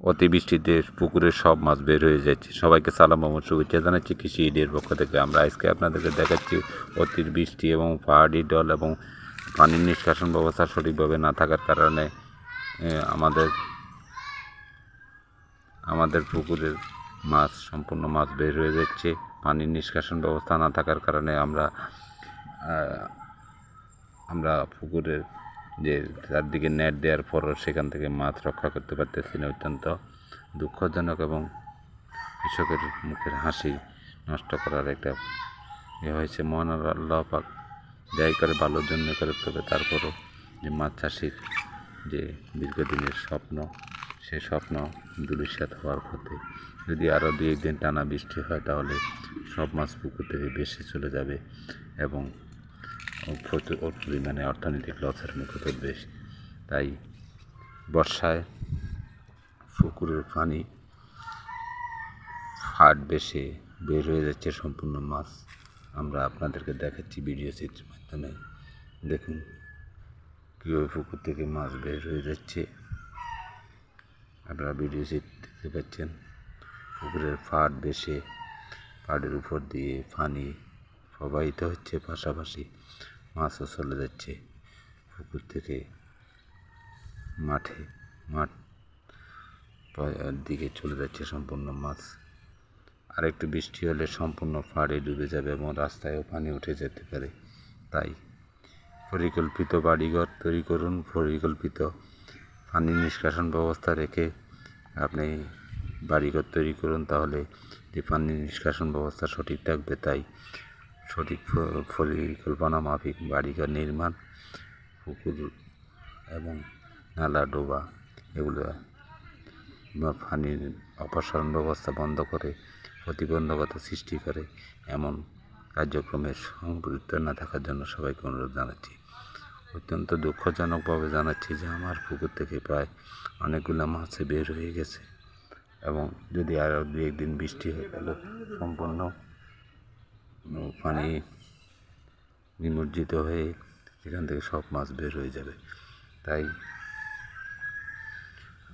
অতিবৃষ্টিতে পুকুরের সব মাছ বের হয়ে যাচ্ছে। সবাইকে সালাম এবং শুভেচ্ছা জানাচ্ছি। কৃষি ইডের পক্ষ থেকে আমরা আজকে আপনাদেরকে দেখাচ্ছি অতিবৃষ্টি এবং পাহাড়ি ডল এবং পানির নিষ্কাশন ব্যবস্থা সঠিকভাবে না থাকার কারণে আমাদের আমাদের পুকুরের মাছ, সম্পূর্ণ মাছ বের হয়ে যাচ্ছে। পানির নিষ্কাশন ব্যবস্থা না থাকার কারণে আমরা আমরা পুকুরের যে চারদিকে নেট দেওয়ার পরও সেখান থেকে মাছ রক্ষা করতে পারতেছি না অত্যন্ত দুঃখজনক এবং কৃষকের মুখের হাসি নষ্ট করার একটা এ হয়েছে। মহান আল্লাহ পাক যাই করে, ভালোর জন্য করে তবে তারপরও যে মাছ চাষির যে দীর্ঘদিনের স্বপ্ন, সে স্বপ্ন দুলিশাত হওয়ার পথে যদি আরও দুই একদিন টানা বৃষ্টি হয় তাহলে সব মাছ পুকুর থেকে বেশি চলে যাবে এবং প্রচুর পরিমাণে অর্থনৈতিক লসের মুখে পড়বে তাই বর্ষায় পুকুরের পানি ফাট বেশে বের হয়ে যাচ্ছে সম্পূর্ণ মাছ। আমরা আপনাদেরকে দেখাচ্ছি ভিডিও চিত্রের মাধ্যমে। দেখুন কীভাবে পুকুর থেকে মাছ বের হয়ে যাচ্ছে। আপনারা ভিডিও চিত্র দেখতে পাচ্ছেন। পুকুরের ফাট বেশে পাড়ের উপর দিয়ে পানি প্রবাহিত হচ্ছে পাশাপাশি। মাছও চলে যাচ্ছে পুকুর থেকে মাঠে, মাঠ দিকে চলে যাচ্ছে সম্পূর্ণ মাছ। আর একটু বৃষ্টি হলে সম্পূর্ণ ফাড়ে ডুবে যাবে এবং রাস্তায়ও পানি উঠে যেতে পারে। তাই পরিকল্পিত বাড়িঘর তৈরি করুন, পরিকল্পিত পানি নিষ্কাশন ব্যবস্থা রেখে আপনি বাড়িঘর তৈরি করুন, তাহলে যে পানি নিষ্কাশন ব্যবস্থা সঠিক থাকবে তাই সঠিক পরিকল্পনা মাফিক, বাড়িঘর নির্মাণ, পুকুর এবং নালা, ডোবা এগুলো পানির অপসারণ ব্যবস্থা বন্ধ করে প্রতিবন্ধকতা সৃষ্টি করে এমন কার্যক্রমের সংপৃক্ত না থাকার জন্য সবাইকে অনুরোধ জানাচ্ছি। অত্যন্ত দুঃখজনকভাবে জানাচ্ছি যে আমার পুকুর থেকে প্রায় অনেকগুলো মাছ বের হয়ে গেছে এবং যদি আরও দু একদিন বৃষ্টি হয়ে গেল সম্পূর্ণ পানি নিমজ্জিত হয়ে সেখান থেকে সব মাছ বের হয়ে যাবে। তাই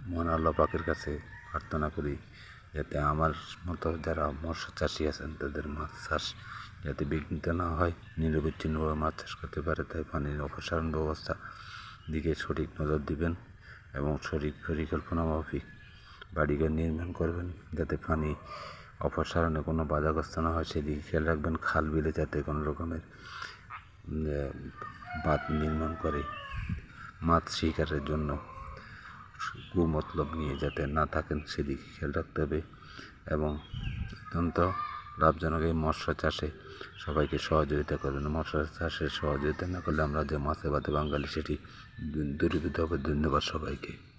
মহান আল্লাহ পাকের কাছে প্রার্থনা করি যাতে আমার মতো যারা মৎস্য চাষি আছেন, তাদের মাছ চাষ যাতে বিঘ্নিত না হয় নিরবিচ্ছিন্নভাবে মাছ চাষ করতে পারে। তাই পানির অপসারণ ব্যবস্থা দিকে সঠিক নজর দিবেন এবং সঠিক পরিকল্পনা মাফিক বাড়িঘর নির্মাণ করবেন যাতে পানি অপসারণে কোনো বাধাগ্রস্ত না হয়, সেদিকে খেয়াল রাখবেন, খাল বিলে যাতে কোনো রকমের বাঁধ নির্মাণ করে মাছ শিকারের জন্য কুমতলব নিয়ে যাতে না থাকেন, সেদিকে খেয়াল রাখতে হবে। এবং অত্যন্ত লাভজনক এই মৎস্য চাষে সবাইকে সহযোগিতা করবেন মৎস্য চাষে সহযোগিতা না করলে আমরা যে মাছে বাদে বাঙালি, সেটি দূরীভূত হবে। ধন্যবাদ সবাইকে।